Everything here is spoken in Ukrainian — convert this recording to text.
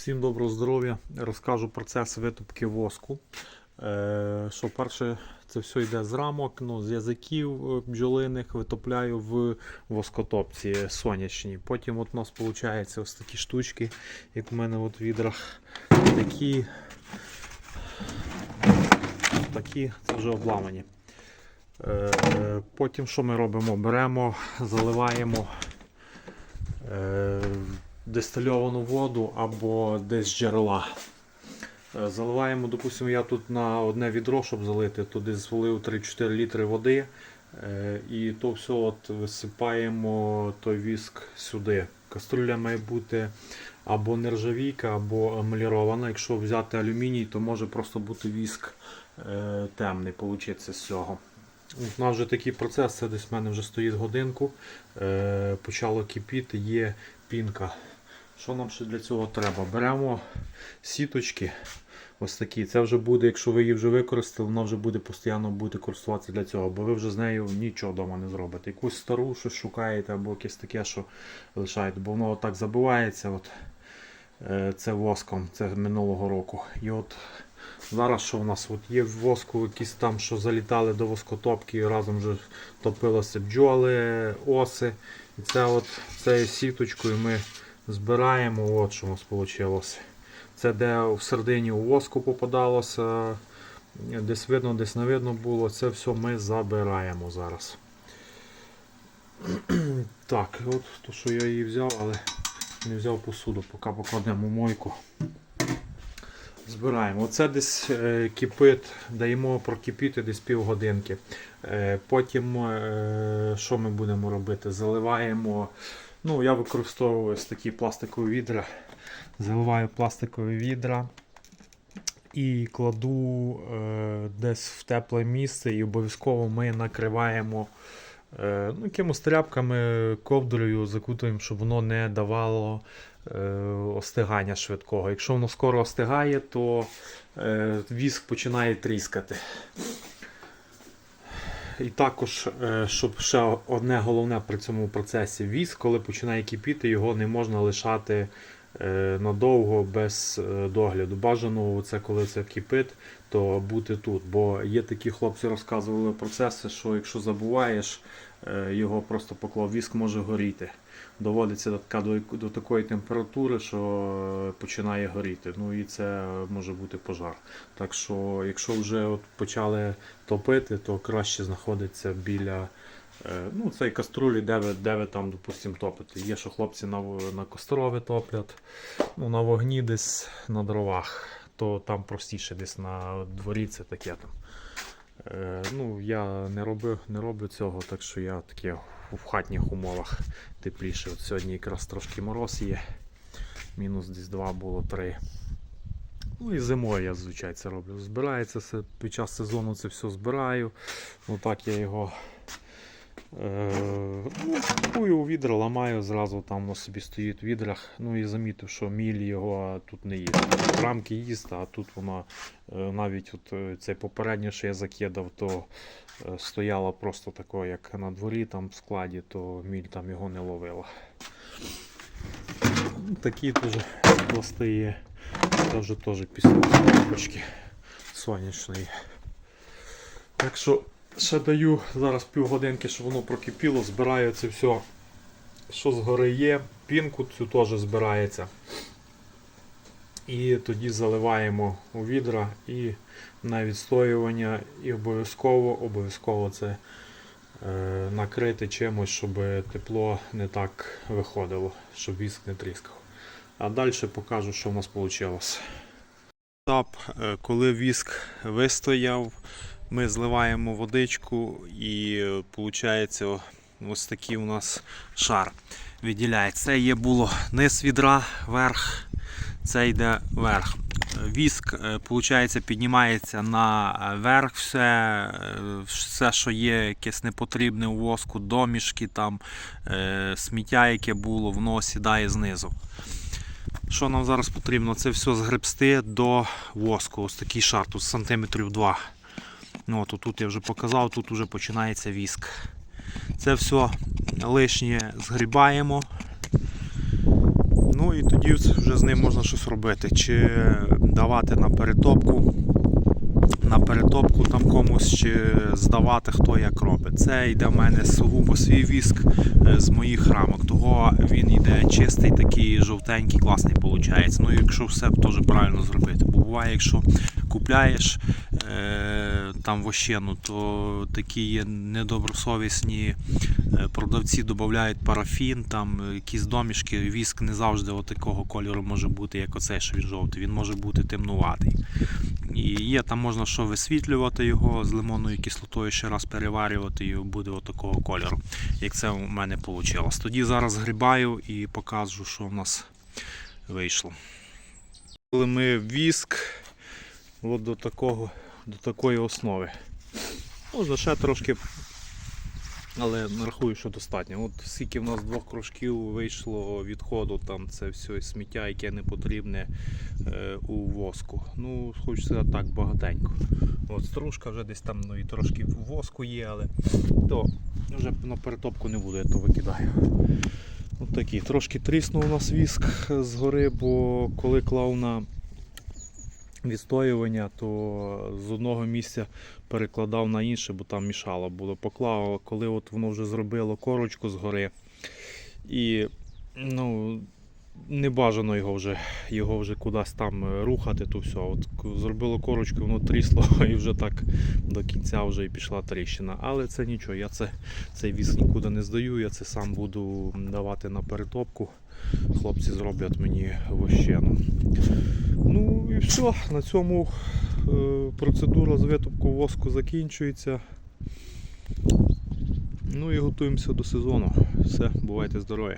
Всім доброго здоров'я. Розкажу процес витопки воску. Е, що перше, це все йде з рамок, ну, з язиків е, бджолиних витопляю в воскотопці сонячній. Потім от у нас виходить ось такі штучки, як у мене от в відрах. Такі, такі це вже обламані. Е, потім що ми робимо? Беремо, заливаємо. Е, дистильовану воду або десь джерела. Е, Заливаємо, допустимо, я тут на одне відро, щоб залити, туди звалив 3-4 літри води. е, І то все от висипаємо той віск сюди. Каструля має бути або нержавійка, або емалірована. Якщо взяти алюміній, то може просто бути віск е, темний, получиться з цього. У нас вже такий процес, це десь в мене вже стоїть годинку. Почало кипіти, є пінка. Що нам ще для цього треба? Беремо сіточки. Ось такі. Це вже буде, якщо ви її вже використали, вона вже буде постійно бути користуватися для цього, бо ви вже з нею нічого вдома не зробите. Якусь стару щось шукаєте або якесь таке, що лишаєте, бо воно отак забивається. От, е, це воском, це минулого року. І от зараз що в нас от є в воску якісь там, що залітали до воскотопки, і разом вже топилися бджоли, оси. І це от цією сіточкою ми збираємо, от що у нас вийшло. Це де в середині у воску попадалося, десь видно, десь не видно було. Це все ми забираємо зараз. Так, от то, що я її взяв, але не взяв посуду, поки покладемо мойку. Збираємо. Оце десь е, кипить, даємо прокипіти десь півгодинки. Е, потім е, що ми будемо робити? Заливаємо. Ну, я використовую ось такі пластикові відра. Заливаю пластикові відра і кладу е, десь в тепле місце і обов'язково ми накриваємо е, ну, якимось тряпками, ковдрою, закутуємо, щоб воно не давало е, остигання швидкого. Якщо воно скоро остигає, то е, віск починає тріскати. І також, е, щоб ще одне головне при цьому процесі віз, коли починає кипіти, його не можна лишати надовго без е, догляду. Бажано це коли це кипить, то бути тут. Бо є такі хлопці розказували процеси, що якщо забуваєш, е, його просто поклав віск може горіти. Доводиться до, до, такої температури, що е, починає горіти. Ну і це може бути пожар. Так що, якщо вже от почали топити, то краще знаходиться біля е, ну, цієї каструлі, де ви, де ви там, допустимо, топите. Є, що хлопці на, на кострові топлять, ну, на вогні десь на дровах, то там простіше десь на дворі це таке там. Е, ну, я не роблю, не роблю цього, так що я таке в хатніх умовах тепліше. От сьогодні якраз трошки мороз є. Мінус десь 2 було 3. Ну і зимою я зазвичай це роблю. Збирається під час сезону це все збираю. Отак я його е, ну, купую у відра, ламаю, зразу там воно собі стоїть в відрах. Ну і замітив, що міль його тут не їсть. Рамки їсть, а тут воно е, навіть от е, це попереднє, що я закидав, то е, стояло просто тако, як на дворі там в складі, то міль там його не ловила. Ну, Такі теж пласти є. Теж після сонячної. Так що ще даю зараз півгодинки, щоб воно прокипіло, збираю це все, що згори є, пінку цю теж збирається. І тоді заливаємо у відра і на відстоювання, і обов'язково обов'язково це е, накрити чимось, щоб тепло не так виходило, щоб віск не тріскав. А далі покажу, що в нас вийшло. Е, коли віск вистояв, ми зливаємо водичку і виходить ось такий у нас шар відділяється. Це є було низ відра, верх, це йде верх. Віск, виходить, піднімається наверх, все, е, все, що є якесь непотрібне у воску, домішки, там, е, сміття, яке було, воно сідає знизу. Що нам зараз потрібно? Це все згребсти до воску. Ось такий шар, тут сантиметрів 2. Ну, от, тут я вже показав, тут вже починається віск. Це все лишнє згрібаємо. Ну і тоді вже з ним можна щось робити. Чи давати на перетопку, на перетопку там комусь, чи здавати хто як робить. Це йде в мене сугубо свій віск е, з моїх рамок. Того він йде чистий, такий жовтенький, класний виходить. Ну якщо все теж правильно зробити. Бо буває, якщо купляєш е, там вощену, то такі є недобросовісні е, продавці додають парафін, там якісь домішки, віск не завжди такого кольору може бути, як оцей, що він жовтий. Він може бути темнуватий. І є там можна що висвітлювати його з лимонною кислотою, ще раз переварювати, і буде такого кольору, як це у мене вийшло. Тоді зараз грибаю і покажу, що в нас вийшло. Коли ми віск от до, такого, до такої основи. Можна ще трошки, але рахую, що достатньо. От скільки в нас двох кружків вийшло відходу, там це все сміття, яке не потрібне е, у воску. Ну, хочу так, багатенько. От стружка вже десь там ну, і трошки воску є, але то вже на перетопку не буду, я то викидаю. От такі. Трошки тріснув у нас віск згори, бо коли клав на відстоювання, то з одного місця перекладав на інше, бо там мішало було. Поклав, коли от воно вже зробило корочку згори. І ну, не бажано його вже, його вже кудись там е, рухати, то все. От зробило корочку, воно трісло і вже так до кінця вже і пішла тріщина. Але це нічого, я це, цей віз нікуди не здаю, я це сам буду давати на перетопку. Хлопці зроблять мені вощену. Ну і все, на цьому е, процедура з витопку воску закінчується. Ну і готуємося до сезону. Все, бувайте здорові!